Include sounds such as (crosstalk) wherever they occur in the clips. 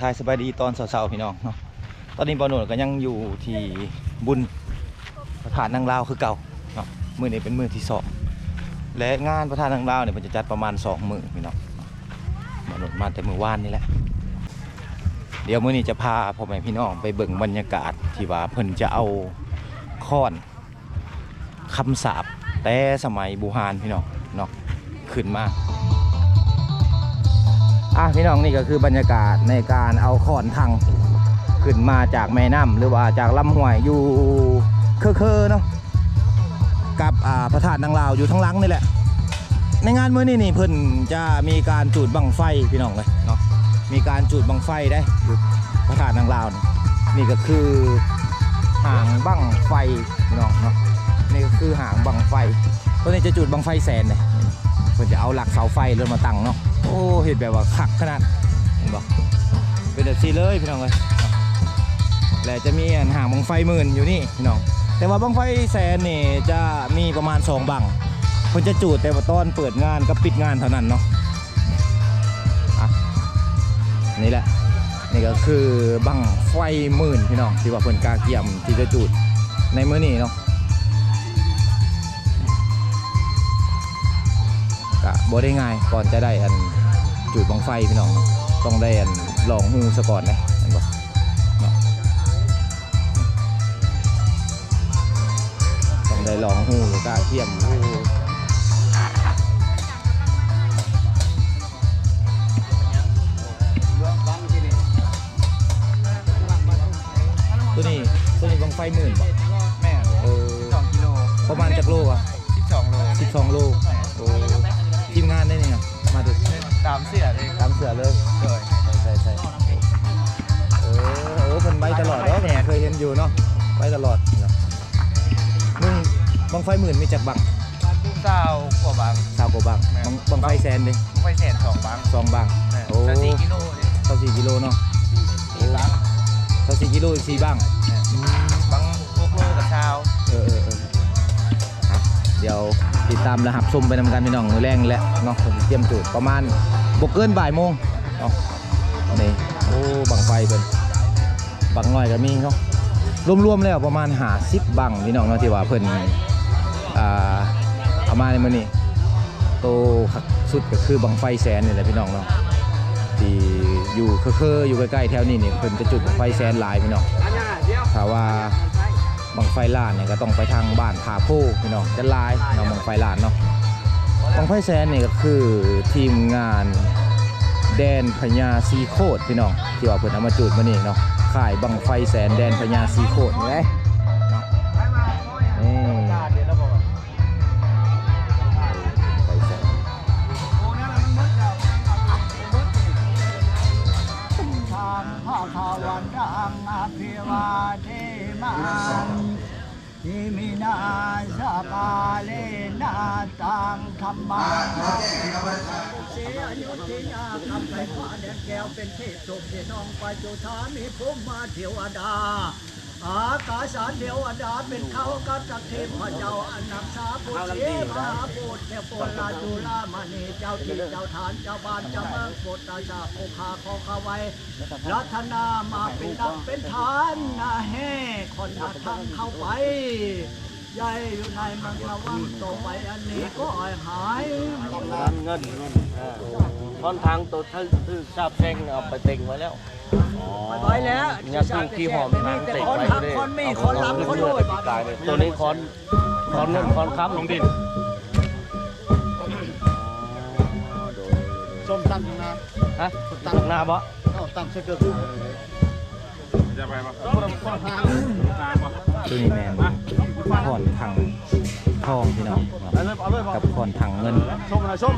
ทายสบายดีตอนเช้าๆพี่น้องเนาะตอนนี้บอลหนวดก็ยังอยู่ที่บุญประธานนางลาวคือเก่าเนาะมือนี้เป็นมือที่สองและงานประธานนางลาวเนี่ยมันจะจัดประมาณสองมือพี่น้องบอลหนมาแต่มือว่านนี่แหละเดี๋ยวมื้อนี้จะพาพ่อแม่พี่น้องไปเบิ่งบรรยากาศที่ว่าเพิ่นจะเอาค้อนคำสาปแต่สมัยบูฮานพี่น้องเนาะขึ้นมา อะพี่น้องนี่ก็คือบรรยากาศในการเอาขอนทางขึ้นมาจากแม่น้ำหรือว่าจากลำห้วยอยู่เคอๆเนาะกับอ่าพระธาตุนางลาวอยู่ทั้งลังนี่แหละ ในงานเมื้อนี้นี่เพิ่นจะมีการจูดบังไฟพี่น้องเลยเนาะมีการจูดบังไฟได้พระธาตุนางลาวนี่นี่ก็คือหางบังไฟพี่น้องเนาะนี่ก็คือหางบังไฟตัวนี้จะจูดบังไฟแสนเลยเพิ่นจะเอาหลักเสาไฟเริ่มมาตั้งเนาะ โอ้เห็นแบบว่าคักขนาดเห็นบอกเป็นแบบซีเลยพี่น้องเลยแล้วจะมีอันห่างบังไฟหมื่นอยู่นี่พี่น้อง แต่ว่าบังไฟแสนนี่จะมีประมาณสองบังเพิ่นจะจูดแต่ว่าตอนเปิดงานกับปิดงานเท่านั้นเนาะอะนี่แหละนี่ก็คือบังไฟหมื่นพี่น้องที่ว่าเพิ่นกาเกี่ยมที่จะจูดในมื้อนี้เนาะ กะบ่ได้ง่ายก่อนจะได้อันจุดบังไฟพี่น้องเนาะต้องได้อันลองหูซะก่อนนะเห็นบ่เนาะต้องได้ลองหูกะเทียมหูตัวนี้ตัวนี้บังไฟหมื่นบ่แม่เออสองกิโลประมาณจากโลอะสิบสองโล12โลโอ้ ตามเสียเลยตามเสือเลยเลยใช่ใช่เออโอ้เพิ่นใบตลอดเนาะผมเคยเห็นอยู่เนาะใบตลอดเนาะมึงบังไฟหมื่นมีจากบังเศร้ากว่าบางสาวกว่าบังบังบังไฟแสนดิไปแสนสองบางสองบังโอ้จะสี่กิโลเลยเท่าสี่กิโลเนาะสี่บางเท่าสี่กิโลอีกสี่บังบางพวกโลกับเช้าเออเออเอออะเดี๋ยวติดตามและหับชมไปนำกันพี่น้องมือแรงและเนาะผมเตรียมจุดประมาณ บกเกินบ่ายโมงเนาะนี่โอ้บังไฟเป็นบังหน้อยก็มีเนาะรวมๆแล้วประมาณหาสิบบังพี่น้องเนาะที่ว่าเพิ่นอ่าเอามาในมื้อนี้โตคักสุดก็คือบังไฟแสนนี่แหละพี่น้องเนาะที่อยู่เคอๆอยู่ใกล้ๆแถวนี้นี่เพิ่นจะจุดบังไฟแสนหลายพี่น้องถ้าว่าบังไฟล้านเนี่ยก็ต้องไปทางบ้านผาโพพี่น้องจะลายเนาะบังไฟล้านเนาะ บังไฟแสนนี่ก็คือทีมงานแดนพญาซีโคดพี่น้องที่ว่าเพิ่นเอามาจุดมื้อนี้เนาะขายบังไฟแสนแดนพญาสีโคดนี่เนาะนี่ไฟแสนทางพ่อทวันดังอภิวาเทมันาสกาเล ตังธรรมังเสียยุทธยาคำไก่ฟ้าแดงแก้วเป็นเทพสุขที่น้องไปจุธามีภูมิมาเทวดา อากาสารเทวดาเป็นเขากับจักเทพเจ้าอนักษาปุเสมหาปุตเทพโปลาจุลามณีเจ้าที่เจ้าฐานเจ้าบ้านเจ้าเมืองปุตตาชาโอคาขอขไว้รัตนามาเป็นดับเป็นฐานนะเฮ้คนมาทางเข้าไป ยายอยู่ในเมังระวังต่อไปอันนี้ก็อ่อยหายเงินเงินท่อนทางตัวถ้าคือชาบเซ็งเอาไปเต็งไว้แล้วไปไว้แล้วเนี่ยคือที่หอมทางแต่เต็งคนไว้ทางคนมีคนรับคนรวยกายเลยตัวนี้คอนคอนเงินคอนค้ำลงดินส้มตั้งนะฮะตั้งหน้าบ่เอาตั้งเชือกตัวนี้แมนขอนถังทองพี่น้องเนาะเอาเลยเอาเลยกับขอนถังเงินส้มอะไรส้ม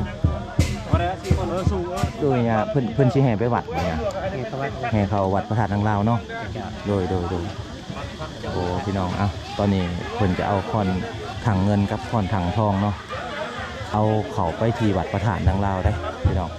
มาเลยสี่คนเออสูงเออโดยเนี่ยเพิ่อนเพิ่นสิแห่ไปวัดเนี่ยแห่เขาวัดพระธาตุนางลาวเนาะโดยโดยโดยโอ้พี่น้องอะตอนนี้เพิ่นจะเอาขอนถังเงินกับขอนถังทองเนาะเอาเขาไปที่วัดพระธาตุนางลาวได้พี่น้อง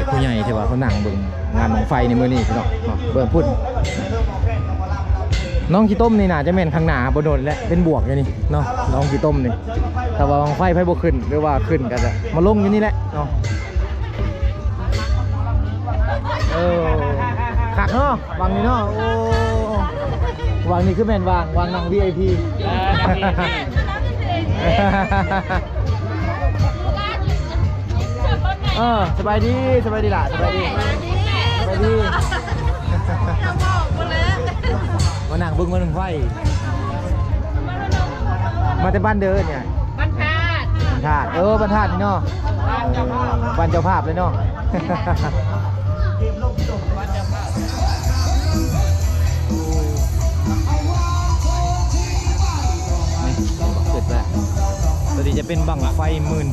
กผู้ใหญ่ที่ว่าเขานั่งเบิ่งงานบังไฟในมื้อนี้พี่น้องเนาะเบิ่งพุ่นน้องขี้ต้มนี่น่าจะแม่นข้างหน้าบ่โดนและเป็นบวกอยู่นี่เนาะน้องขี้ต้มนี่ถ้าว่าบังไฟไผบ่ขึ้นหรือว่าขึ้นก็จะมาลงอยู่นี่แหละเนาะเออคักเนาะวางนี่เนาะโอ้วางนี่คือแม่นวางวางนั่ง VIP เออสบายดีสบายดีล่ะสบายดีสบายดีมานั่งเบึ้งมันไฟ มาแต่บ้านเดินเนี่ยบ้านพาดบ้านธาตุเออบ้านธาตุนี่เนาะบ้านเจ้าภาพเลยเนาะนี่เสร็จแล้วตัวนี้จะเป็นบังไฟหมื่น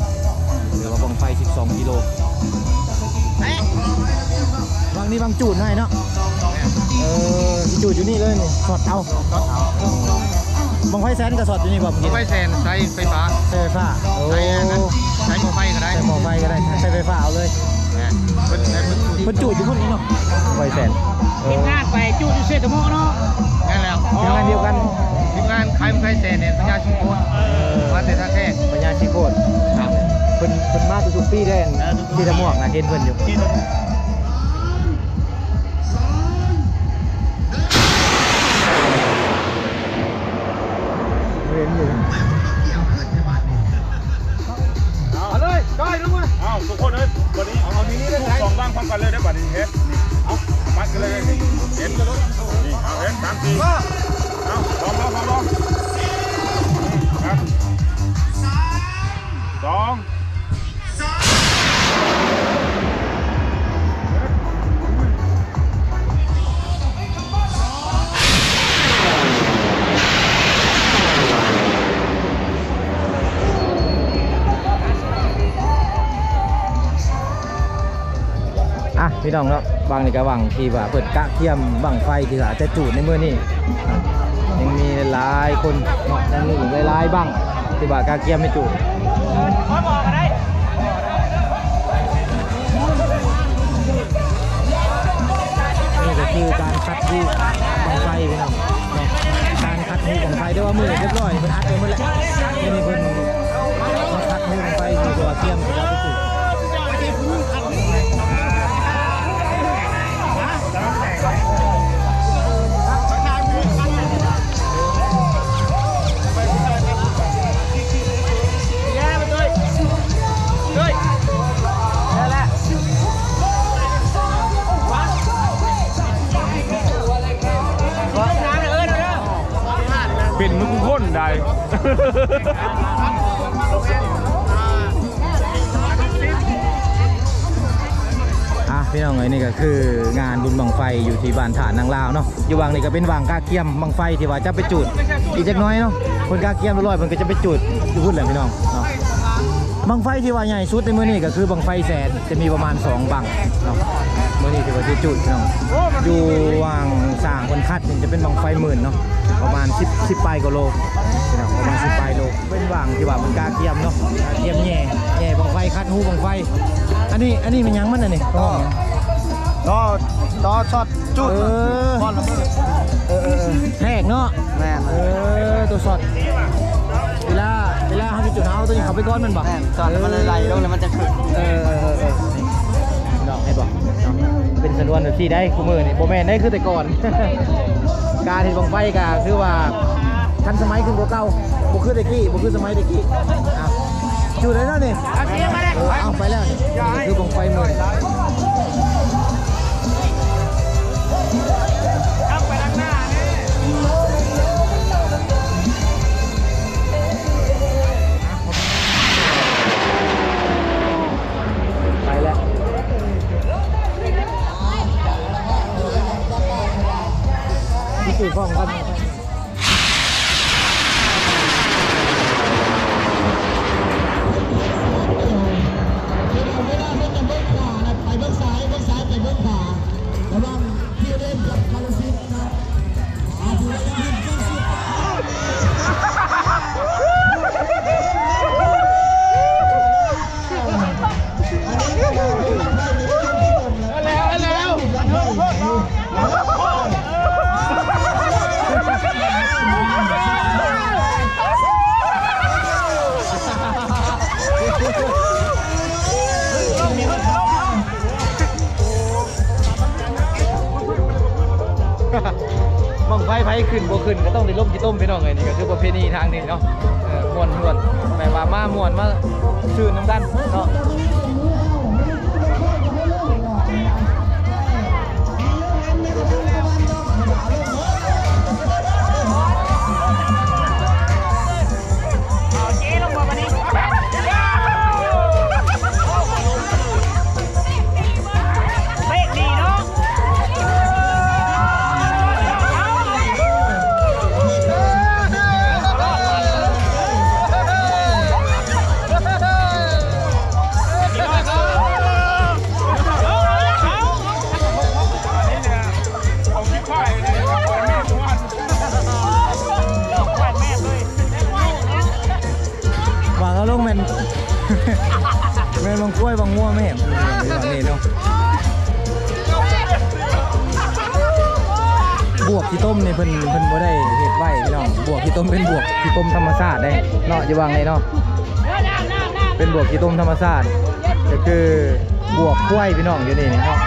หรือว่าบังไฟ 12 กิโลบางนี้บางจูดให้เนาะ เออที่จูดอยู่นี่เลยนี่สอดเอาบังไฟแสนกับสอดอยู่นี่แบบไฟแซนใช้ไฟฟ้าใช้ไฟฟ้าโอ้ใช้อันนั้นใช้หม้อไฟก็ได้ใช้หม้อไฟก็ได้ใช้ไฟฟ้าเอาเลยแหมเพิ่นใช้เพิ่นเพิ่นจูดอยู่พวกนี้เนาะไฟแสนโอ้ทีมงานไปจูดอยู่เซตโมเนาะนั่นแล้วทีมงานเดียวกันทีมงานใครไฟแซนเนี่ยสัญญาชุมพลมาแต่ท่าแท้ปัญญาชีโคตรครับ เพิ่นเพิ่นมาทุกๆปีได้อันที่ตะม่วงนะเห็นเพิ่นอยู่เห็นอยู่เอาเลยก้อยลงมาเอาทุกคนเลยบัดนี้เอาเอาทีนี้เลยสองบ้างพร้อมกันเลยได้บัดนี้เฮ็ดนี่เอาปัดกันเลยนี่เฮ็ดนี่เอาเฮ็ดสามสี่เอาลองลองลองลองครับสอง พี่น้องเนาะบางนี่ก็หวังที่ว่าเปิดกะเทียมบังไฟที่ว่าจะจูดในมื้อนี้อ่ยังมีหลายคนเนาะยังมีอีกหลายๆบังที่ว่ากะเทียมไม่จูดนี่ก็คือการคัดที่บังไฟพี่น้องเนาะการคัดที่บังไฟได้ว่ามือเรียบร้อยเป็นอัดไปหมดแล้วนี่นี่เพิ่นมาคัดที่บังไฟคือตัวเทียมที่เราไปจุด อะพี่น้องเอ้ยนี่ก็คืองานบุญบังไฟอยู่ที่บ้านฐานนางลาวเนาะอยู่วางนี่ก็เป็นวางกาเกียมบังไฟที่ว่าจะไปจุด อีกจักหน้อยเนาะคนกาเกียมร้อยมันก็จะไปจุดอยู่พุ่นแหละพี่น้องเนาะบังไฟที่ว่าใหญ่สุดในมื้อนี้ก็คือบังไฟแสนจะมีประมาณสองบังเนาะมื้อนี้ที่ว่าที่จุดพี่น้องอยู่วางสร้าง คนคัดนี่จะเป็นบังไฟหมื่นเนาะประมาณ 10 10ปลายกิโลพี่น้องประมาณ 10ปลายโลเป็นวางที่ว่ามันกาเกียมเนาะกาเกียมแย่แย่บังไฟคัดหูบังไฟ อันนี้อันนี้มันหยังมันอันนี้ก็ต่อต่อช็อตจุดเออบอลระเบิดเออเออเออแทกเนาะแม่นเออตัวสอดเวลาเวลาเขาจะจุดเอาตัวนี้เขาไปก้อนมันบอกแม่นช็อตแล้วมันไหลลงแล้วมันจะขึ้นเออเออเออ เป็นสนวนแบบที่ได้คู่มือนี่โบแมนได้คือแต่ก่อน การเห็นบังไฟก็คือว่าทันสมัยขึ้นกว่าเก่าบุคือตะกี้บุคือสมัยตะกี้อะจุดเลยเนาะนี่เออเอาไปแล้วนี่นี่คือบังไฟมือ ที่ตื่นฟ้องกัน วางเอาลงแมนแมนบางกล้วยบางงัวไม่เห็นบางนี่เนาะบวกที่ต้มเนี่ยเพิ่นเพิ่นบ่ได้เฮ็ดไว้พี่น้องบวกที่ต้มเป็นบวกที่ต้มธรรมชาติได้เนาะอย่าวางเลยเนาะเป็นบวกที่ต้มธรรมชาติก็คือบวกกล้วยพี่น้องอยู่นี่เนาะ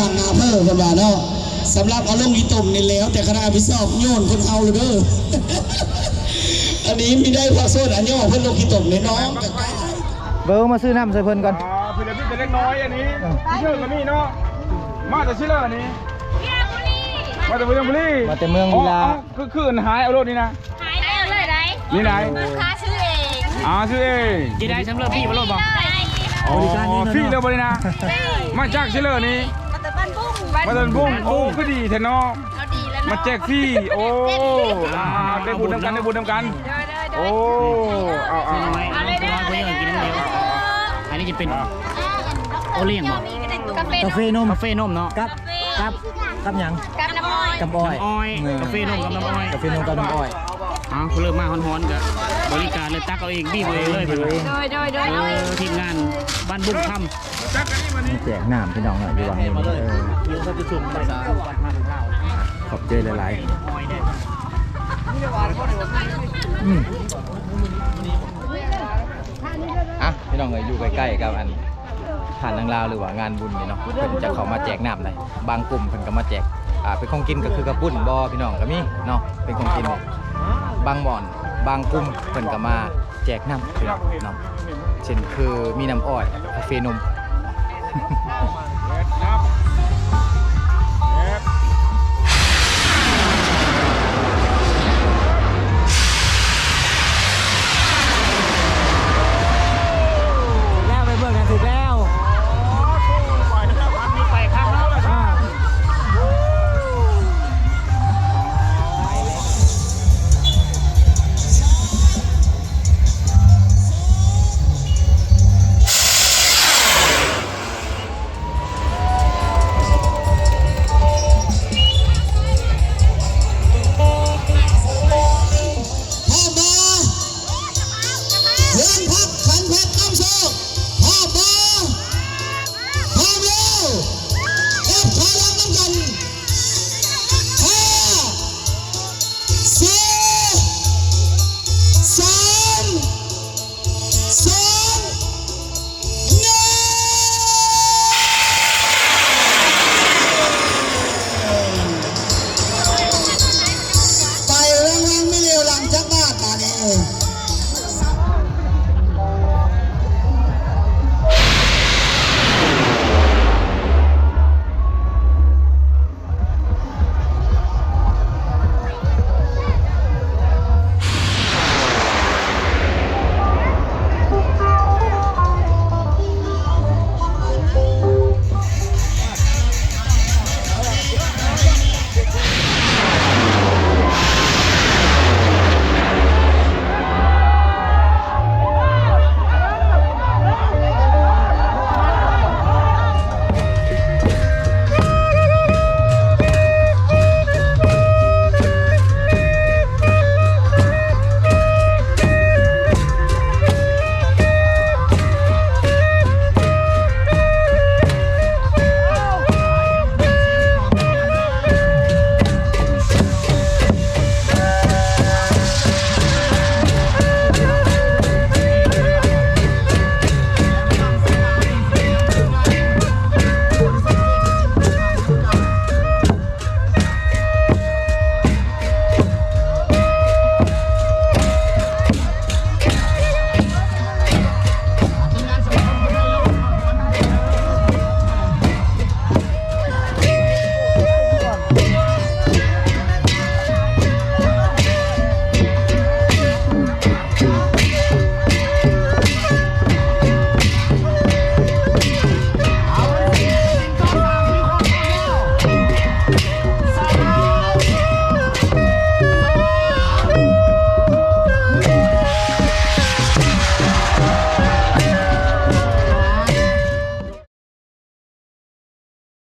ลวหลังนาเพิ่มกันว่าเนาะสำหรับเอาลงอีตุ่มนี่แล้ว แต่คณะพิสอบโยนคนเอาเลยเด้ออันนี้มีได้พอโซนอันย่อเพิ่นลงอีตุ่มในน้องกับใกล้เบิร์มาซื้อน้ำใส่เพิ่นก่อนอ่าเพื่อนพี่จะเล็กน้อยอันนี้เชื่อกันนี่เนาะมาจากชิเลอร์นี่มาจากเมืองบุรีมาแต่เมืองลีลาอ๋อคือคืนหายเอารถนี่นะหายได้เลยได้นี่ไหนค้าชื่อเองอ่าชื่อเองจีได้สำเร็จพี่มาโลดบ่อ๋อฟรีเลยบรินะมาจากชิเลอร์นี่มาแต่บ้า นบุ้งมาเดินบุ้งโอ้ก็ดีแท้เนาะเราดีแล้วมาแจกฟรีโอ้อ่าได้บุญนำกันได้บุญนำกันโอ้เอาเอาเอา เอาเลยนะคนยังกินน้ำเดียวอันนี้จะเป็น โอเลี้ยงบ่กาแฟกาแฟนมกาแฟนมเนาะกับกับกับหยังกับน้ำอ้อยกับอ้อยน้ำอ้อยเกาแฟนมกับน้ำอ้อยกาแฟนมกับน้ำอ้อยอ๋อเริ่มมาฮ้อนๆกับบริการเลยตักเอาเองบี้เอาเองเลยดูเองโดยโดยโดยเอเอาเอองทีมงานบ้านบุ้งค่ำจักกันนี่ มีแจกน้ำพี่น้องหน่อยดีกว่านี่เออขอบใจหลายๆอืมอะพี่น้องเอ้ยอยู่ใกล้ๆกับอันผ่านทางลาวหรือว่างานบุญนี่เนาะเพิ่นจะเขามาแจกน้ำได้บางกลุ่มเพิ่นก็มาแจกอ่าเป็นของกินก็คือกระปุ้นบ่พี่น้องก็มีเนาะเป็นของกินบางบ่อนบางกลุ่มเพิ่นก็มาแจกน้ำพี่น้องเนาะเช่นคือมีน้ำอ้อยกาแฟนม Oh, (laughs)